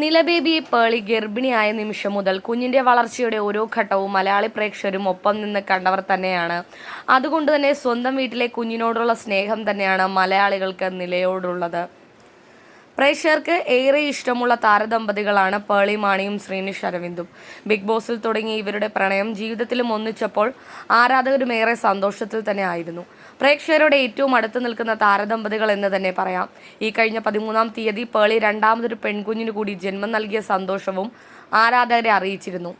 നിലബേബി പേളി ഗർഭിണിയായ നിമിഷം മുതൽ കുഞ്ഞിന്റെ വളർച്ചയുടെ ഓരോ ഘട്ടവും മലയാളി പ്രേക്ഷകരും ഒപ്പം നിന്ന് കണ്ടവർ തന്നെയാണ്. അതുകൊണ്ട് തന്നെ സ്വന്തം വീട്ടിലെ കുഞ്ഞിനോടുള്ള സ്നേഹം തന്നെയാണ് മലയാളികൾക്ക് നിലയോടുള്ളത്. പ്രേക്ഷകർക്ക് ഏറെ ഇഷ്ടമുള്ള താരദമ്പതികളാണ് പേളി മാണിയും ശ്രീനിഷ് അരവിന്ദും. ബിഗ് ബോസിൽ തുടങ്ങിയ ഇവരുടെ പ്രണയം ജീവിതത്തിലും ഒന്നിച്ചപ്പോൾ ആരാധകരും ഏറെ സന്തോഷത്തിൽ തന്നെ ആയിരുന്നു. പ്രേക്ഷകരുടെ ഏറ്റവും അടുത്ത് നിൽക്കുന്ന താരദമ്പതികൾ എന്ന് തന്നെ പറയാം. ഈ കഴിഞ്ഞ പതിമൂന്നാം തീയതി പേളി രണ്ടാമതൊരു പെൺകുഞ്ഞിനു കൂടി ജന്മം നൽകിയ സന്തോഷവും ആരാധകരെ അറിയിച്ചിരുന്നു.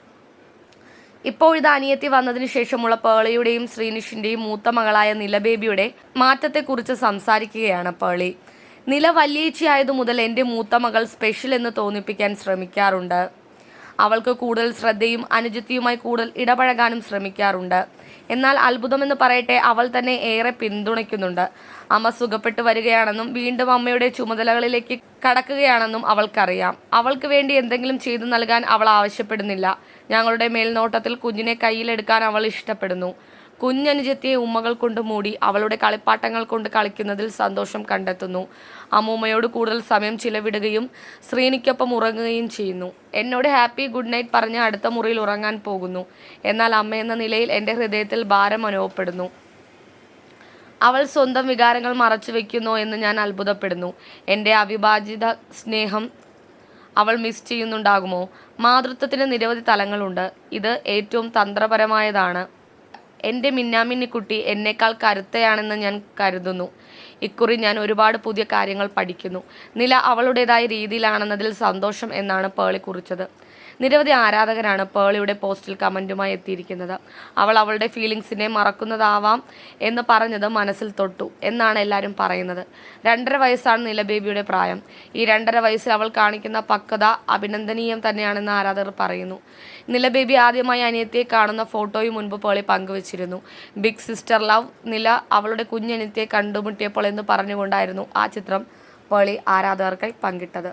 ഇപ്പോൾ ഇത് അനിയത്തി വന്നതിന് ശേഷമുള്ള പേളിയുടെയും ശ്രീനിഷിന്റെയും മൂത്ത മകളായ നിലബേബിയുടെ മാറ്റത്തെക്കുറിച്ച് സംസാരിക്കുകയാണ് പേളി. നില വല്യേച്ചിയായതു മുതൽ എന്റെ മൂത്ത മകൾ സ്പെഷ്യൽ എന്ന് തോന്നിപ്പിക്കാൻ ശ്രമിക്കാറുണ്ട്. അവൾക്ക് കൂടുതൽ ശ്രദ്ധയും അനുജിത്തിയുമായി കൂടുതൽ ഇടപഴകാനും ശ്രമിക്കാറുണ്ട്. എന്നാൽ അത്ഭുതമെന്ന് പറയട്ടെ അവൾ തന്നെ ഏറെ പിന്തുണയ്ക്കുന്നുണ്ട്. അമ്മ സുഖപ്പെട്ടു വരികയാണെന്നും വീണ്ടും അമ്മയുടെ ചുമതലകളിലേക്ക് കടക്കുകയാണെന്നും അവൾക്കറിയാം. അവൾക്ക് വേണ്ടി എന്തെങ്കിലും ചെയ്തു നൽകാൻ അവൾ ആവശ്യപ്പെടുന്നില്ല. ഞങ്ങളുടെ മേൽനോട്ടത്തിൽ കുഞ്ഞിനെ കയ്യിലെടുക്കാൻ അവൾ ഇഷ്ടപ്പെടുന്നു. കുഞ്ഞനുജത്തിയെ ഉമ്മകൾ കൊണ്ട് മൂടി അവളുടെ കളിപ്പാട്ടങ്ങൾ കൊണ്ട് കളിക്കുന്നതിൽ സന്തോഷം കണ്ടെത്തുന്നു. അമ്മൂമ്മയോട് കൂടുതൽ സമയം ചിലവിടുകയും ശ്രീനിക്കൊപ്പം ഉറങ്ങുകയും ചെയ്യുന്നു. എന്നോട് ഹാപ്പി ഗുഡ് നൈറ്റ് പറഞ്ഞ് അടുത്ത മുറിയിൽ ഉറങ്ങാൻ പോകുന്നു. എന്നാൽ അമ്മ എന്ന നിലയിൽ എന്റെ ഹൃദയത്തിൽ ഭാരം അനുഭവപ്പെടുന്നു. അവൾ സ്വന്തം വികാരങ്ങൾ മറച്ചു വെക്കുന്നോ എന്ന് ഞാൻ അത്ഭുതപ്പെടുന്നു. എന്റെ അവിഭാജിത സ്നേഹം അവൾ മിസ് ചെയ്യുന്നുണ്ടാകുമോ? മാതൃത്വത്തിന് നിരവധി തലങ്ങളുണ്ട്. ഇത് ഏറ്റവും തന്ത്രപരമായതാണ്. എന്റെ മിന്നാമിന്നിക്കുട്ടി എന്നേക്കാൾ കരുത്തയാണെന്ന് ഞാൻ കരുതുന്നു. ഇക്കുറി ഞാൻ ഒരുപാട് പുതിയ കാര്യങ്ങൾ പഠിക്കുന്നു. നില അവളുടേതായ രീതിയിലാണെന്നതിൽ സന്തോഷം എന്നാണ് പേളി കുറിച്ചത്. നിരവധി ആരാധകരാണ് പേളിയുടെ പോസ്റ്റിൽ കമന്റുമായി എത്തിയിരിക്കുന്നത്. അവൾ അവളുടെ ഫീലിങ്സിനെ മറക്കുന്നതാവാം എന്ന് പറഞ്ഞത് മനസ്സിൽ തൊട്ടു എന്നാണ് എല്ലാവരും പറയുന്നത്. രണ്ടര വയസ്സാണ് നിലബേബിയുടെ പ്രായം. ഈ രണ്ടര വയസ്സിൽ അവൾ കാണിക്കുന്ന പക്വത അഭിനന്ദനീയം തന്നെയാണെന്ന് ആരാധകർ പറയുന്നു. നിലബേബി ആദ്യമായി അനിയത്തിയെ കാണുന്ന ഫോട്ടോയും മുൻപ് പേളി പങ്കുവച്ചിരുന്നു ബിഗ് സിസ്റ്റർ ലവ് നില അവളുടെ കുഞ്ഞനിത്തെ കണ്ടുമുട്ടിയപ്പോൾ എന്ന് പറഞ്ഞുകൊണ്ടായിരുന്നു ആ ചിത്രം പേളി ആരാധകർക്കായി പങ്കിട്ടത്.